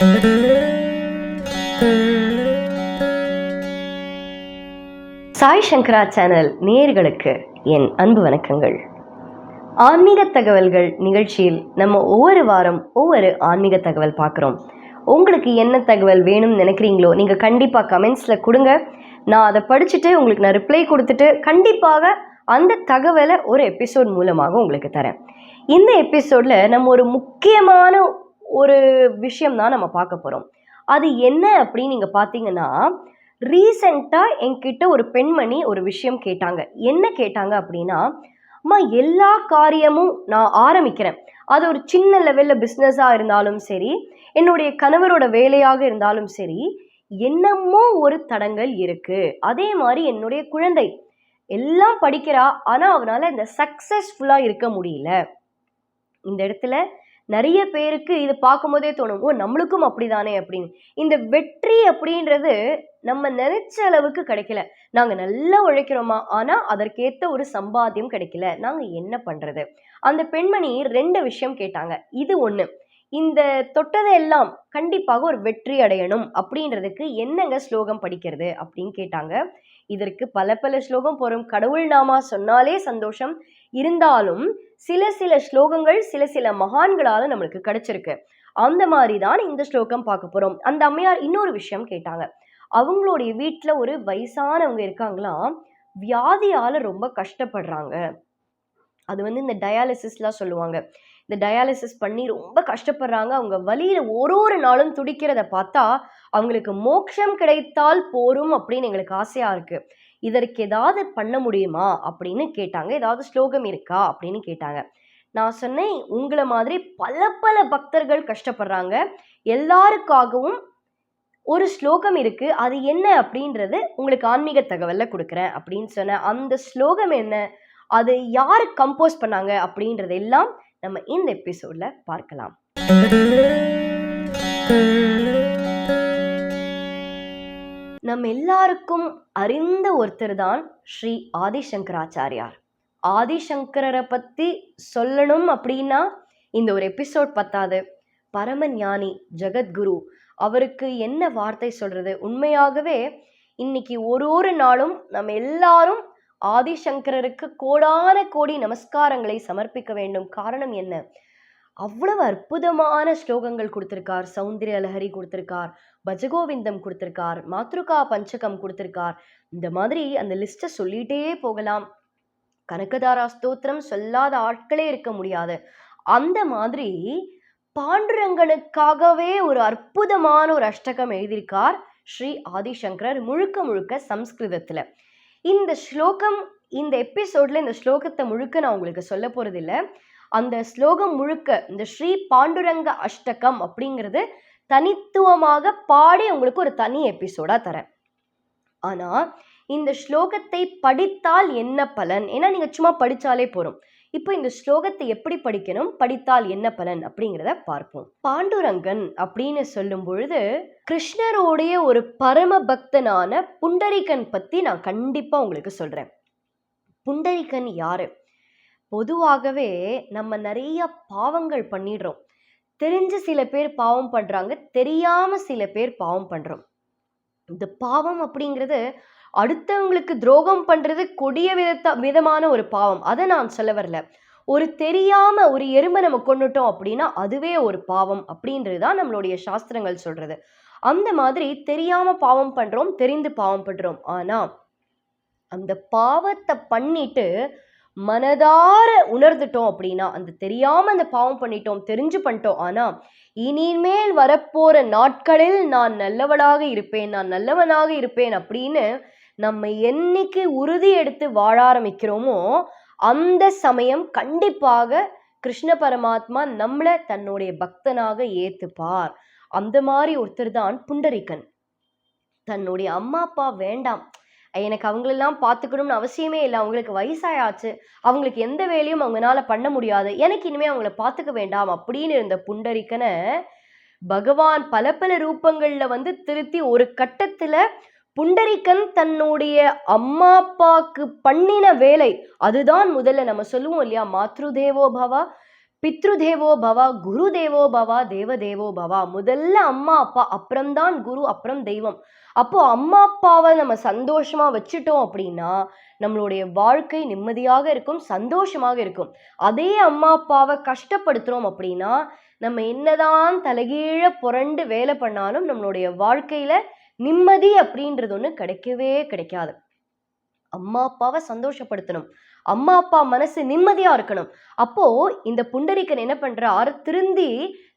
சாய் சங்கரா channel நேயர்களுக்கு என் அன்பு வணக்கங்கள். ஆன்மீக தகவல்கள் நிகழ்ச்சியில் நம்ம ஒவ்வொரு வாரம் ஒவ்வொரு ஆன்மீக தகவல் பார்க்குறோம். உங்களுக்கு என்ன தகவல் வேணும்னு நினைக்கிறீங்களோ நீங்கள் கண்டிப்பாக கமெண்ட்ஸில் கொடுங்க. நான் அதை படிச்சுட்டு உங்களுக்கு நான் ரிப்ளை கொடுத்துட்டு கண்டிப்பாக அந்த தகவலை ஒரு எபிசோட் மூலமாக உங்களுக்கு தரேன். இந்த எபிசோடில் நம்ம ஒரு முக்கியமான ஒரு விஷயம் தான் நம்ம பார்க்க போகிறோம் அது என்ன அப்படின்னு நீங்கள் பார்த்தீங்கன்னா ரீசெண்டாக என்கிட்ட ஒரு பெண்மணி ஒரு விஷயம் கேட்டாங்க. என்ன கேட்டாங்க அப்படின்னா அம்மா எல்லா காரியமும் நான் ஆரம்பிக்கிறேன். அது ஒரு சின்ன லெவலில் பிஸ்னஸாக இருந்தாலும் சரி என்னுடைய கணவரோட வேலையாக இருந்தாலும் சரி என்னமோ ஒரு தடங்கள் இருக்குது அதே மாதிரி என்னுடைய குழந்தை. எல்லாம் படிக்கிறா ஆனால் அவனால் இந்த சக்ஸஸ்ஃபுல்லாக இருக்க முடியல. இந்த இடத்துல நிறைய பேருக்கு இது பார்க்கும்போதே தோணும் ஓ நம்மளுக்கும் அப்படிதானே? அப்படின்னு. இந்த வெற்றி அப்படின்றது நம்ம நினைச்ச அளவுக்கு கிடைக்கல. நாங்க நல்லா உழைக்கிறோமா? ஆனா அதற்கேத்த ஒரு சம்பாத்தியம் கிடைக்கல. நாங்க என்ன பண்றது? அந்த பெண்மணி ரெண்டு விஷயம் கேட்டாங்க. இது ஒண்ணு இந்த தொட்டதை எல்லாம் கண்டிப்பாக ஒரு வெற்றி அடையணும் அப்படின்றதுக்கு என்னங்க ஸ்லோகம் படிக்கிறது? அப்படின்னு கேட்டாங்க. இதற்கு பல பல ஸ்லோகம் போறோம். கடவுள் நாமா சொன்னாலே சந்தோஷம். இருந்தாலும் சில சில ஸ்லோகங்கள் சில சில மகான்களால நம்மளுக்கு கிடைச்சிருக்கு. அந்த மாதிரி தான் இந்த ஸ்லோகம் பார்க்க போறோம். அந்த அம்மையார் இன்னொரு விஷயம் கேட்டாங்க. அவங்களுடைய வீட்டில் ஒரு வயசானவங்க இருக்காங்களாம் வியாதியால ரொம்ப கஷ்டப்படுறாங்க. அது வந்து இந்த டயாலிசிஸ்லாம் சொல்லுவாங்க. இந்த டயாலிசிஸ் பண்ணி ரொம்ப கஷ்டப்படுறாங்க. அவங்க வழியில ஒரு ஒரு நாளும் துடிக்கிறத பார்த்தா அவங்களுக்கு மோட்சம் கிடைத்தால் போரும் அப்படின்னு எங்களுக்கு ஆசையா இருக்கு. இதற்கு ஏதாவது பண்ண முடியுமா அப்படின்னு கேட்டாங்க. ஏதாவது ஸ்லோகம் இருக்கா அப்படின்னு கேட்டாங்க. நான் சொன்னேன் உங்களை மாதிரி பல பல பக்தர்கள் கஷ்டப்படுறாங்க. எல்லாருக்காகவும் ஒரு ஸ்லோகம் இருக்கு. அது என்ன அப்படின்றது உங்களுக்கு ஆன்மீக தகவல்ல கொடுக்குறேன் அப்படின்னு சொன்னேன் அந்த ஸ்லோகம் என்ன அது யார் கம்போஸ் பண்ணாங்க அப்படின்றதெல்லாம் நம்ம இந்த எபிசோட்ல பார்க்கலாம். நம்ம எல்லாருக்கும் அறிந்த ஒருத்தர் தான் ஸ்ரீ ஆதிசங்கராச்சாரியார். ஆதிசங்கரரை பற்றி சொல்லணும் அப்படின்னா இந்த ஒரு எபிசோட் பத்தாது. பரம ஞானி ஜெகத்குரு அவருக்கு என்ன வார்த்தை சொல்றது? உண்மையாகவே இன்னைக்கு ஒரு ஒரு நாளும் நம்ம எல்லாரும் ஆதிசங்கரருக்கு கோடான கோடி நமஸ்காரங்களை சமர்ப்பிக்க வேண்டும். காரணம் என்ன? அவ்வளவு அற்புதமான ஸ்லோகங்கள் கொடுத்துருக்கார். சௌந்தரிய லஹரி கொடுத்துருக்கார். பஜகோவிந்தம் கொடுத்துருக்கார். மாத்ருகா பஞ்சகம் கொடுத்துருக்கார். இந்த மாதிரி அந்த லிஸ்ட்டை சொல்லிட்டே போகலாம். கனகதாரா ஸ்தோத்திரம் சொல்லாத ஆட்களே இருக்க முடியாது. அந்த மாதிரி பாண்டுரங்களுக்காகவே ஒரு அற்புதமான ஒரு அஷ்டகம் எழுதியிருக்கார் ஸ்ரீ ஆதிசங்கரர் முழுக்க முழுக்க சம்ஸ்கிருதத்தில். இந்த ஸ்லோகம் இந்த எபிசோட்ல இந்த ஸ்லோகத்தை முழுக்க நான் உங்களுக்கு சொல்ல போறதில்ல. அந்த ஸ்லோகம் முழுக்க இந்த ஸ்ரீ பாண்டுரங்க அஷ்டகம் அப்படிங்கிறது தனித்துவமாக பாடி உங்களுக்கு ஒரு தனி எபிசோடாக தரேன். ஆனால் இந்த ஸ்லோகத்தை படித்தால் என்ன பலன்? ஏன்னா நீங்கள் சும்மா படித்தாலே போறோம் இப்போ இந்த ஸ்லோகத்தை எப்படி படிக்கணும்? படித்தால் என்ன பலன்? அப்படிங்கிறத பார்ப்போம். பாண்டுரங்கன் அப்படின்னு சொல்லும் பொழுது கிருஷ்ணரோடைய ஒரு பரம பக்தனான புண்டரிகன் பற்றி நான் கண்டிப்பாக உங்களுக்கு சொல்கிறேன் புண்டரிகன் யாரு? பொதுவாகவே நம்ம நிறைய பாவங்கள் பண்ணிடுறோம். தெரிஞ்சு சில பேர் பாவம் பண்ணுறாங்க தெரியாமல் சில பேர் பாவம் பண்ணுறோம் இந்த பாவம் அப்படிங்கிறது அடுத்தவங்களுக்கு துரோகம் பண்ணுறது கொடிய விதத்த விதமான ஒரு பாவம். அதை நான் சொல்ல வரல. ஒரு தெரியாம ஒரு எறும்பை நம்ம கொண்டுட்டோம் அப்படின்னா அதுவே ஒரு பாவம் அப்படின்றது தான் நம்மளுடைய சாஸ்திரங்கள் சொல்றது. அந்த மாதிரி தெரியாம பாவம் பண்றோம் தெரிந்து பாவம் பண்றோம். ஆனா அந்த பாவத்தை பண்ணிட்டு மனதார உணர்ந்துட்டோம் அப்படின்னா அந்த தெரியாம அந்த பாவம் பண்ணிட்டோம் தெரிஞ்சு பண்ணிட்டோம். ஆனா இனிமேல் வரப்போற நாட்களில் நான் நல்லவளாக இருப்பேன் நான் நல்லவனாக இருப்பேன் அப்படின்னு நம்ம என்னைக்கு உறுதி எடுத்து வாழ ஆரம்பிக்கிறோமோ அந்த சமயம் கண்டிப்பாக கிருஷ்ண பரமாத்மா நம்மளை தன்னுடைய பக்தனாக ஏத்துப்பார். அந்த மாதிரி ஒருத்தர் தான் புண்டரிக்கன் தன்னுடைய அம்மா அப்பா வேண்டாம். எனக்கு அவங்களெல்லாம் பார்த்துக்கணும்னு அவசியமே இல்லை. அவங்களுக்கு வயசாயாச்சு. அவங்களுக்கு எந்த வேலையும் அவங்களால பண்ண முடியாது. எனக்கு இனிமே அவங்கள பார்த்துக்க வேண்டாம் அப்படின்னு இருந்த புண்டரிக்கனை பகவான் பல பல ரூபங்கள்ல வந்து திருத்தி ஒரு கட்டத்துல புண்டரிக்கன் தன்னுடைய அம்மா அப்பாக்கு பண்ணின வேலை. அதுதான் முதல்ல நம்ம சொல்லுவோம் இல்லையா? மாத்ரு தேவோ பவா பித்ரு தேவோ பவா குரு தேவோ பவா தேவ தேவோ பவா. முதல்ல அம்மா அப்பா அப்புறம்தான் குரு அப்புறம் தெய்வம். அப்போ அம்மா அப்பாவை நம்ம சந்தோஷமா வச்சுட்டோம் அப்படின்னா நம்மளுடைய வாழ்க்கை நிம்மதியாக இருக்கும் சந்தோஷமாக இருக்கும். அதே அம்மா அப்பாவை கஷ்டப்படுத்துறோம் அப்படின்னா நம்ம என்னதான் தலைகீழ புரண்டு வேலை பண்ணாலும் நம்மளுடைய வாழ்க்கையில நிம்மதி அப்படின்றது ஒன்று கிடைக்கவே கிடைக்காது. அம்மா அப்பாவை சந்தோஷப்படுத்தணும். அம்மா அப்பா மனசு நிம்மதியா இருக்கணும். அப்போ இந்த புண்டரிக்கன் என்ன பண்றார்? திருந்தி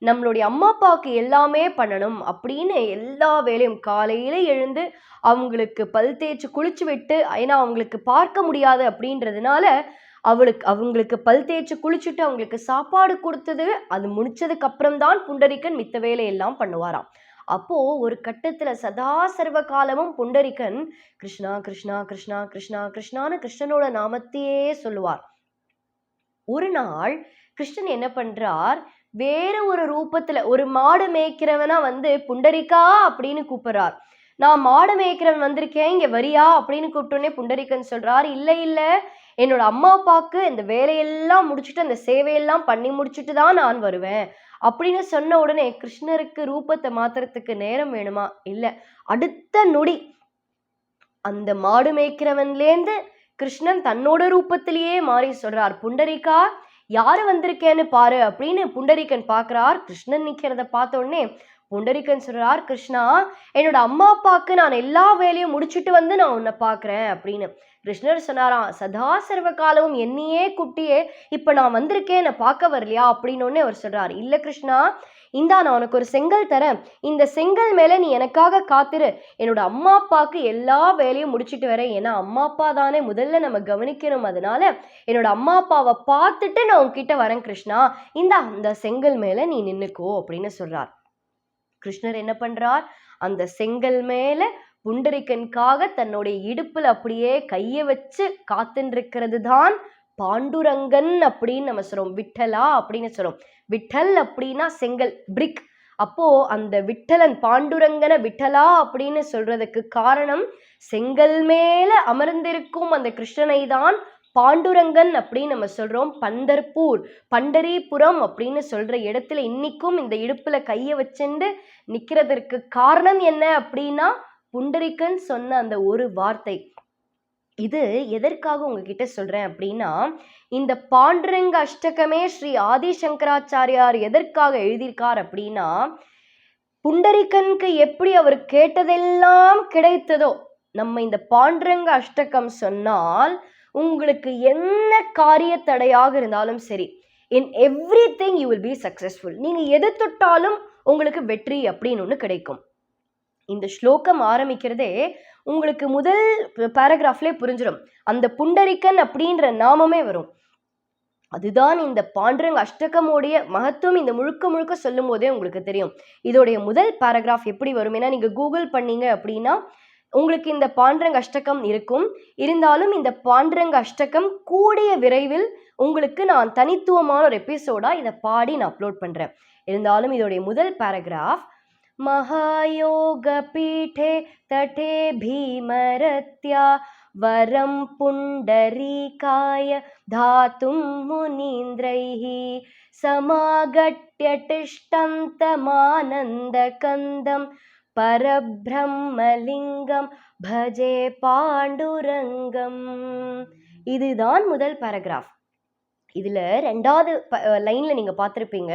நம்மளுடைய அம்மா அப்பாவுக்கு எல்லாமே பண்ணணும் அப்படின்னு எல்லா வேலையும் காலையில எழுந்து அவங்களுக்கு பல் தேய்ச்சி குளிச்சு விட்டு ஏன்னா அவங்களுக்கு பார்க்க முடியாது அப்படின்றதுனால அவளுக்கு அவங்களுக்கு பல் தேய்ச்சி குளிச்சுட்டு அவங்களுக்கு சாப்பாடு கொடுத்தது அது முடிச்சதுக்கு அப்புறம் தான் புண்டரிக்கன் மித்த வேலையெல்லாம் பண்ணுவாராம். அப்போ ஒரு கட்டத்துல சதா சர்வ காலமும் புண்டரிக்கன் கிருஷ்ணா கிருஷ்ணா கிருஷ்ணா கிருஷ்ணா கிருஷ்ணான்னு கிருஷ்ணனோட நாமத்தையே சொல்லுவார். ஒரு நாள் கிருஷ்ணன் என்ன பண்றார்? வேற ஒரு ரூபத்துல ஒரு மாடு மேய்க்கிறவனா வந்து புண்டரிக்கா அப்படின்னு கூப்பிடுறார். நான் மாடு மேய்க்கிறவன் வந்திருக்கேன் இங்க வரியா? அப்படின்னு கூப்பிட்டோன்னே புண்டரிக்கன் சொல்றார் இல்ல இல்ல. என்னோட அம்மா அப்பாவுக்கு இந்த வேலையெல்லாம் முடிச்சுட்டு அந்த சேவையெல்லாம் பண்ணி முடிச்சுட்டு தான் நான் வருவேன். அப்படின்னு சொன்ன உடனே கிருஷ்ணருக்கு ரூபத்தை மாத்துறதுக்கு நேரம் வேணுமா? இல்லை. அடுத்த நொடி அந்த மாடு மேய்க்கிறவன்லேருந்து கிருஷ்ணன் தன்னோட ரூபத்திலேயே மாறி சொல்றார் புண்டரிக்கா யாரு வந்திருக்கேன்னு பாரு அப்படின்னு புண்டரிக்கன் பார்க்குறார் கிருஷ்ணன் நிக்கிறத பார்த்த உடனே புண்டரிக்கன் சொல்றார் கிருஷ்ணா என்னோட அம்மா அப்பாவுக்கு நான் எல்லா வேலையும் முடிச்சுட்டு வந்து நான் உன்னை பார்க்குறேன் அப்படின்னு. கிருஷ்ணர் சொன்னாராம் சதா சர்வ காலமும் என்னையே குட்டியே இப்போ நான் வந்திருக்கேன் என்னை பார்க்க வரலையா? அப்படின்னு அவர் சொல்கிறார் இல்லை கிருஷ்ணா இந்தா நான் உனக்கு ஒரு செங்கல் தரேன். இந்த செங்கல் மேலே நீ எனக்காக காத்திரு. என்னோட அம்மா அப்பாவுக்கு எல்லா வேலையும் முடிச்சிட்டு வரேன். ஏன்னா அம்மா அப்பா தானே முதல்ல நம்ம கவனிக்கணும். அதனால என்னோட அம்மா அப்பாவை பார்த்துட்டு நான் உன்கிட்ட வரேன் கிருஷ்ணா. இந்தா அந்த செங்கல் மேலே நீ நின்றுக்கோ அப்படின்னு சொல்கிறார் கிருஷ்ணர் என்ன பண்ணுறார் அந்த செங்கல் மேலே புண்டரிக்கனுக்காக தன்னுடைய இடுப்புல அப்படியே கையை வச்சு காத்துன்னு தான் பாண்டுரங்கன் அப்படின்னு நம்ம சொல்றோம். விட்டலா அப்படின்னு சொல்றோம். விட்டல் அப்படின்னா செங்கல் பிரிக். அப்போ அந்த விட்டலன் பாண்டுரங்கன விட்டலா அப்படின்னு சொல்றதுக்கு காரணம் செங்கல் மேல அமர்ந்திருக்கும் அந்த கிருஷ்ணனை தான் பாண்டுரங்கன் அப்படின்னு நம்ம சொல்றோம். பந்தர்பூர் பண்டரிபுரம் அப்படின்னு சொல்ற இடத்துல இன்னைக்கும் இந்த இடுப்புல கையை வச்சுண்டு நிக்கிறதற்கு காரணம் என்ன அப்படின்னா புண்டரிக்கன் சொன்ன அந்த ஒரு வார்த்தை. இது எதற்காக உங்ககிட்ட சொல்றேன் அப்படின்னா இந்த பாண்டுரங்க அஷ்டகமே ஸ்ரீ ஆதிசங்கராச்சாரியார் எதற்காக எழுதியிருக்கார் அப்படின்னா புண்டரிக்கனுக்கு எப்படி அவர் கேட்டதெல்லாம் கிடைத்ததோ நம்ம இந்த பாண்டுரங்க அஷ்டகம் சொன்னால் உங்களுக்கு என்ன காரிய தடையாக இருந்தாலும் சரி in everything you will be successful நீங்கள் எது தொட்டாலும் உங்களுக்கு வெற்றி அப்படின்னு ஒன்று கிடைக்கும். இந்த ஸ்லோகம் ஆரம்பிக்கிறதே உங்களுக்கு முதல் பேராகிராஃப்லேயே புரிஞ்சிடும் அந்த புண்டரிக்கன் அப்படின்ற நாமமே வரும். அதுதான் இந்த பாண்டரங்க அஷ்டகமோடைய மகத்துவம் இந்த முழுக்க முழுக்க சொல்லும் போதே உங்களுக்கு தெரியும். இதோடைய முதல் பேராகிராஃப் எப்படி வரும்? ஏன்னா நீங்கள் கூகுள் பண்ணீங்க அப்படின்னா உங்களுக்கு இந்த பாண்டரங்க அஷ்டகம் இருக்கும். இருந்தாலும் இந்த பாண்டரங்க அஷ்டகம் கூடிய விரைவில் உங்களுக்கு நான் தனித்துவமான ஒரு எபிசோடாக இதை பாடி நான் அப்லோட் பண்ணுறேன் இருந்தாலும் இதோடைய முதல் பேராகிராஃப் महायोगपीठे तटे भीमरत्या वरं पुण्डरीकाय धातुं मुनीन्द्रैः समागट्य तिष्ठन्तमानन्दकन्दं பரபிரம்மலிங்கம் பஜே பாண்டுரங்கம் இதுதான் முதல் பேராகிராஃப் இதுல ரெண்டாவது லைன்ல நீங்க பார்த்திருப்பீங்க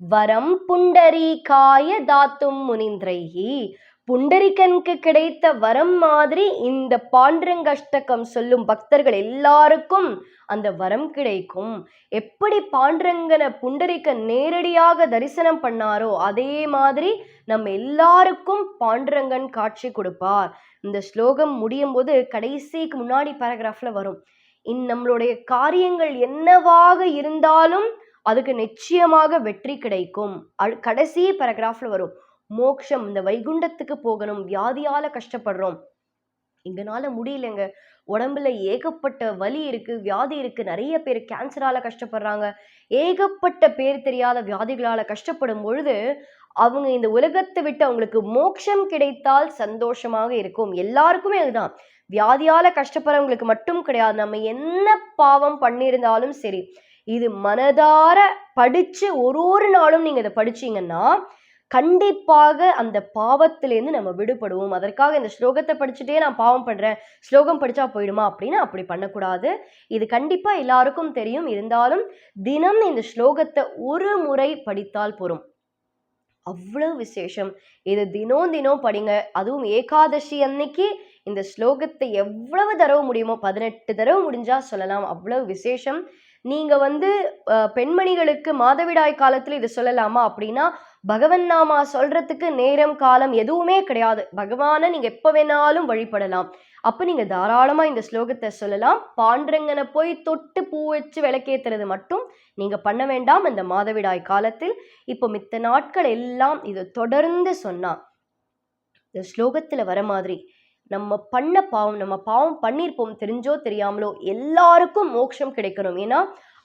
வரம் புண்டரீகாய தாத்தும் முனிந்திரைகி புண்டரிக்கனுக்கு கிடைத்த வரம் மாதிரி இந்த பாண்டரங்கஷ்டகம் சொல்லும் பக்தர்கள் எல்லாருக்கும் அந்த வரம் கிடைக்கும். எப்படி பாண்டரங்கனை புண்டரிக்கன் நேரடியாக தரிசனம் பண்ணாரோ அதே மாதிரி நம்ம எல்லாருக்கும் பாண்டரங்கன் காட்சி கொடுப்பார். இந்த ஸ்லோகம் முடியும் போது கடைசிக்கு முன்னாடி பேராகிராஃப்ல வரும். இன் நம்மளுடைய காரியங்கள் என்னவாக இருந்தாலும் அதுக்கு நிச்சயமாக வெற்றி கிடைக்கும். கடைசி பேராகிராஃப்ல வரும். மோக்ஷம் இந்த வைகுண்டத்துக்கு போகணும் வியாதியால கஷ்டப்படுறோம். எங்கனால முடியலங்க. உடம்புல ஏகப்பட்ட வலி இருக்கு வியாதி இருக்கு. நிறைய பேர் கேன்சரால கஷ்டப்படுறாங்க. ஏகப்பட்ட பேர் தெரியாத வியாதிகளால கஷ்டப்படும் பொழுது அவங்க இந்த உலகத்தை விட்டு அவங்களுக்கு மோட்சம் கிடைத்தால் சந்தோஷமாக இருக்கும். எல்லாருக்குமே அதுதான். வியாதியால கஷ்டப்படுறவங்களுக்கு மட்டும் கிடையாது. நம்ம என்ன பாவம் பண்ணியிருந்தாலும் சரி இது மனதார படிச்சு ஒரு ஒரு நாளும் நீங்க இதை படிச்சீங்கன்னா கண்டிப்பாக அந்த பாவத்திலேருந்து நம்ம விடுபடுவோம். அதற்காக இந்த ஸ்லோகத்தை படிச்சுட்டே நான் பாவம் பண்ணுறேன் ஸ்லோகம் படித்தா போயிடுமா அப்படின்னு அப்படி பண்ணக்கூடாது. இது கண்டிப்பாக எல்லாருக்கும் தெரியும். இருந்தாலும் தினம் இந்த ஸ்லோகத்தை ஒரு முறை படித்தால் போரும். அவ்வளவு விசேஷம். இது தினம் தினம் படிங்க. அதுவும் ஏகாதசி அன்னைக்கு இந்த ஸ்லோகத்தை எவ்வளவு தடவை முடியுமோ பதினெட்டு தடவை முடிஞ்சா சொல்லலாம். அவ்வளவு விசேஷம். நீங்கள் வந்து பெண்மணிகளுக்கு மாதவிடாய் காலத்தில் இது சொல்லலாமா அப்படின்னா பகவன் நாமா சொல்றதுக்கு நேரம் காலம் எதுவுமே கிடையாது. பகவானை நீங்கள் எப்போ வேணாலும் வழிபடலாம். அப்போ நீங்கள் தாராளமாக இந்த ஸ்லோகத்தை சொல்லலாம். பாண்டரங்கனை போய் தொட்டு பூ வச்சு விளக்கேத்துறது மட்டும் நீங்கள் பண்ண வேண்டாம். இந்த மாதவிடாய் காலத்தில் இப்போ மித்த நாட்கள் எல்லாம் இது தொடர்ந்து சொன்னா இந்த ஸ்லோகத்தில் வர மாதிரி நம்ம பண்ண பாவம் நம்ம பாவம் பண்ணியிருப்போம் தெரிஞ்சோ தெரியாமலோ எல்லாருக்கும் மோட்சம் கிடைக்கணும். ஏன்னா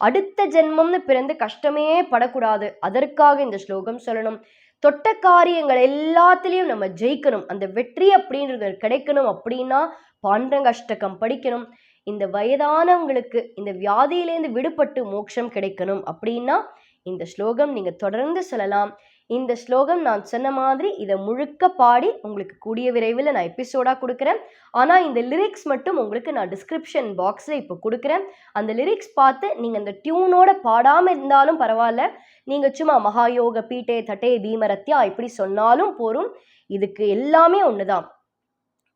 அடுத்த ஜென்மம்னு பிறந்து கஷ்டமே படக்கூடாது. அதற்காக இந்த ஸ்லோகம் சொல்லணும். தொட்ட காரியங்கள் எல்லாத்துலேயும் நம்ம ஜெயிக்கணும். அந்த வெற்றி அப்படின்றது கிடைக்கணும் அப்படின்னா பாண்டங்க அஷ்டகம் படிக்கணும். இந்த வயதானவங்களுக்கு இந்த வியாதியிலேருந்து விடுபட்டு மோட்சம் கிடைக்கணும் அப்படின்னா இந்த ஸ்லோகம் நீங்கள் தொடர்ந்து சொல்லலாம். இந்த ஸ்லோகம் நான் சொன்ன மாதிரி இதை முழுக்க பாடி உங்களுக்கு கூடிய விரைவில் நான் எபிசோடாக கொடுக்குறேன். ஆனால் இந்த லிரிக்ஸ் மட்டும் உங்களுக்கு நான் டிஸ்கிரிப்ஷன் பாக்ஸில் இப்போ கொடுக்குறேன். அந்த லிரிக்ஸ் பார்த்து நீங்கள் அந்த டியூனோட பாடாமல் இருந்தாலும் பரவாயில்ல. நீங்கள் சும்மா மகாயோக பீட்டே தட்டே பீமரத்தியா இப்படி சொன்னாலும் போரும். இதுக்கு எல்லாமே ஒன்று தான்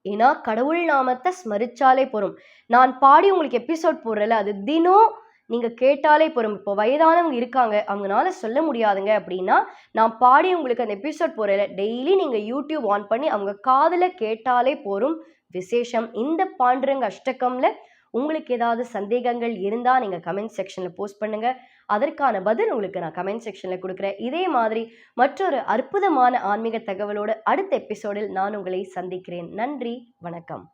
ஏன்னா கடவுள் நாமத்தை ஸ்மரிச்சாலே போரும். நான் பாடி உங்களுக்கு எபிசோட் போடுறல அது தினம் நீங்கள் கேட்டாலே போகிறோம் இப்போ வயதானவங்க இருக்காங்க. அவங்களால சொல்ல முடியாதுங்க அப்படின்னா நான் பாடி உங்களுக்கு அந்த எபிசோட் போகிற டெய்லி நீங்கள் யூடியூப் ஆன் பண்ணி அவங்க காதில் கேட்டாலே போகும் விசேஷம். இந்த பாண்டுரங்க அஷ்டகம்ல உங்களுக்கு ஏதாவது சந்தேகங்கள் இருந்தால் நீங்கள் கமெண்ட் செக்ஷனில் போஸ்ட் பண்ணுங்க. அதற்கான பதில் உங்களுக்கு நான் கமெண்ட் செக்ஷனில் கொடுக்குறேன். இதே மாதிரி மற்றொரு அற்புதமான ஆன்மீக தகவலோடு அடுத்த எபிசோடில் நான் உங்களை சந்திக்கிறேன். நன்றி. வணக்கம்.